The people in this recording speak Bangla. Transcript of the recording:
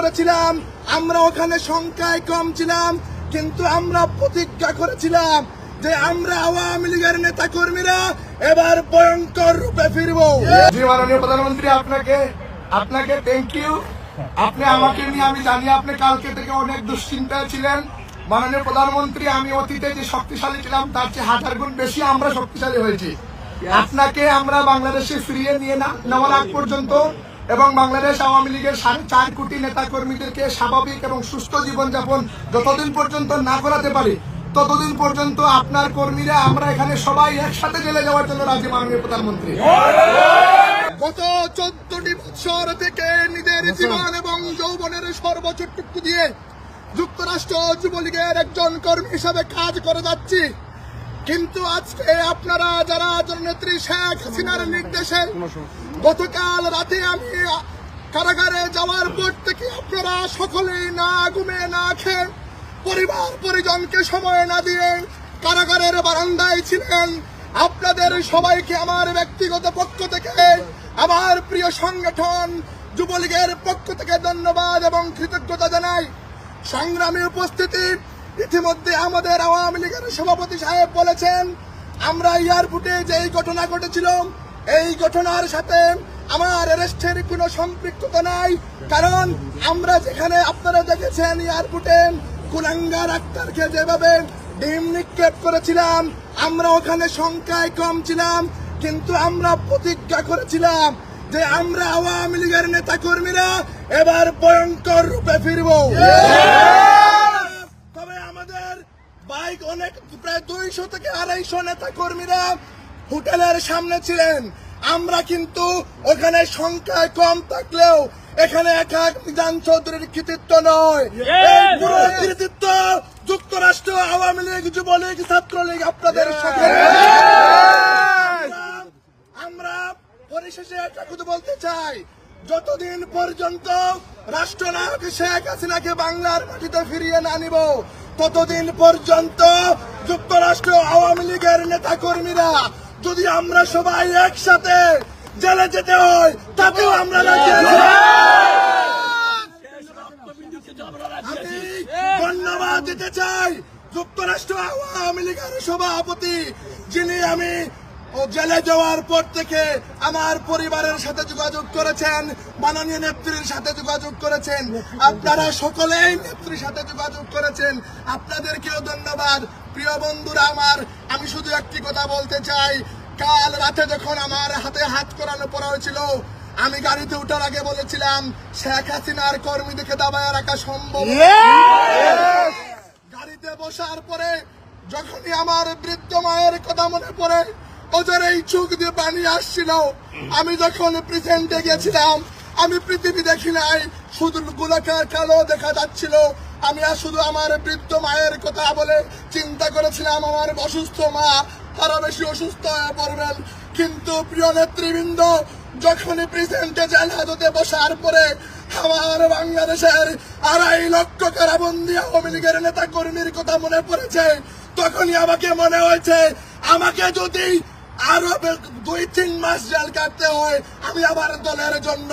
করেছিলাম। আমরা ওখানে সংখ্যায় কম ছিলাম, কিন্তু আমরা প্রতিজ্ঞা করেছিলাম যে আমরা আওয়ামী লীগের নেতা কর্মীরা এবার ভয়ঙ্কর রূপে ফিরবো। প্রধানমন্ত্রী, আপনাকে আপনাকে থ্যাংক ইউ আপনি আমাকে নিয়ে, আমি জানি আপনি কালকে থেকে অনেক দুশ্চিন্তায় ছিলেন। মাননীয় প্রধানমন্ত্রী, আমি অতীতে যে শক্তিশালী ছিলাম, তার চেয়ে হাজার গুণ বেশি আমরা শক্তিশালী হয়েছি। আপনাকে আমরা বাংলাদেশে ফিরিয়ে নিয়ে না নেওয়ার আগ পর্যন্ত এবং বাংলাদেশ আওয়ামী লীগের সাড়ে চার কোটি নেতা কর্মীদেরকে স্বাভাবিক এবং সুস্থ জীবনযাপন যতদিন পর্যন্ত না করাতে পারি ততদিন পর্যন্ত আপনার কর্মীরা আমরা এখানে সবাই একসাথে জেলে যাওয়ার জন্য রাজি মাননীয় প্রধানমন্ত্রী। গত চোদ্দটি বছর থেকে নিজের জীবন এবং যৌবনের সর্বোচ্চটুকু দিয়ে যুক্তরাষ্ট্র যুবলীগের একজন কর্মী হিসাবে কাজ করে যাচ্ছি। কিন্তু আজকে আপনারা যারা জননেত্রী শেখ হাসিনার নির্দেশে গতকাল রাতে আমি কারাগারে যাওয়ার পর থেকে আপনারা সকলেই না ঘুমে না খেয়ে পরিবার পরিজনকে সময় না দিয়ে কারাগারের বারান্দায় ছিলেন। আপনাদের সবাইকে আমার ব্যক্তিগত পক্ষ থেকে আমার প্রিয় সংগঠন যুবলীগের পক্ষ থেকে ধন্যবাদ এবং কৃতজ্ঞতা জানাই। সংগ্রামী উপস্থিতি ইতিমধ্যে আমাদের আওয়ামী লীগের সভাপতি সাহেব বলেছেন, আমরা এয়ারপোর্টে যে এই ঘটনা ঘটেছিল, এই ঘটনার সাথে আমার অ্যারেস্টের কোনো সম্পৃক্ততা নাই। কারণ আমরা যেখানে আপনারা দেখেছেন এয়ারপোর্টে কুলাঙ্গার আক্তারকে যেভাবে ডিম নিক্ষেপ করেছিলাম, আমরা ওখানে সংখ্যায় কম ছিলাম, কিন্তু আমরা প্রতিজ্ঞা করেছিলাম যে আমরা আওয়ামী লীগের নেতা কর্মীরা এবার ভয়ঙ্কর রূপে ফিরবো। বাইক অনেক প্রায় দুইশো থেকে আড়াইশো নেতা কর্মীরা হোটেলের সামনে ছিলেন। আমরা কিন্তু ওখানে সংখ্যায় কম থাকলেও এখানে একা মিজান চৌধুরীর কৃতিত্ব নয়। এই পুরো কৃতিত্ব যুক্তরাষ্ট্র আওয়ামী লীগ যুবলীগ ছাত্রলীগ আপনাদের সাথে। আমরা পরিশেষে একটা কথা বলতে চাই। যতদিন পর্যন্ত রাষ্ট্রনায়ক শেখ হাসিনাকে বাংলার মাটিতে ফিরিয়ে না নিব ততদিন পর্যন্ত যুক্তরাষ্ট্র আওয়ামী লীগের নেতা কর্মীরা যদি আমরা সবাই একসাথে জেলে যেতে হয়, তাতেও আমরা। আমি ধন্যবাদ দিতে চাই যুক্তরাষ্ট্র আওয়ামী লীগের সভাপতি, যিনি আমি ও জেলে যাওয়ার পর থেকে আমার পরিবারের সাথে যোগাযোগ করেছেন মাননীয় নেত্রীর সাথে যোগাযোগ করেছেন। আপনারা সকলেই নেত্রীর সাথে যোগাযোগ করেছেন। আপনাদেরকেও ধন্যবাদ। প্রিয় বন্ধুরা আমার আমি শুধু একটি কথা বলতে চাই। কাল রাতে যখন আমার হাতে হাত করানো পড়া হয়েছিল আমি গাড়িতে উঠার আগে বলেছিলাম শেখ হাসিনার কর্মীদেরকে দাবায় রাখা সম্ভব গাড়িতে বসার পরে যখনই আমার বৃদ্ধ মায়ের কথা মনে পড়ে ওদের এই চোখ দিয়ে পানি আসছিল। আমি যখন প্রেজেন্টে গেছিলাম, আমি পৃথিবী দেখি নাই, শুধু গোলাকার কালো দেখা যাচ্ছিল। আমি আর শুধু আমার বৃদ্ধ মায়ের কথা বলে চিন্তা করেছিলাম, আমার অসুস্থ মা তারা বেশি অসুস্থ হয়ে পড়বেন। কিন্তু প্রিয় নেতৃবৃন্দ, যখনই প্রেসিডেন্টে জেল হাজতে বসার পরে আমার বাংলাদেশের আড়াই লক্ষ কারাবন্দি আওয়ামী লীগের নেতা কর্মীর কথা মনে পড়েছে, তখনই আমাকে মনে হয়েছে, আমাকে যদি আরও দুই তিন মাস জেল কাটতে হয়। আমি আমার দলের জন্য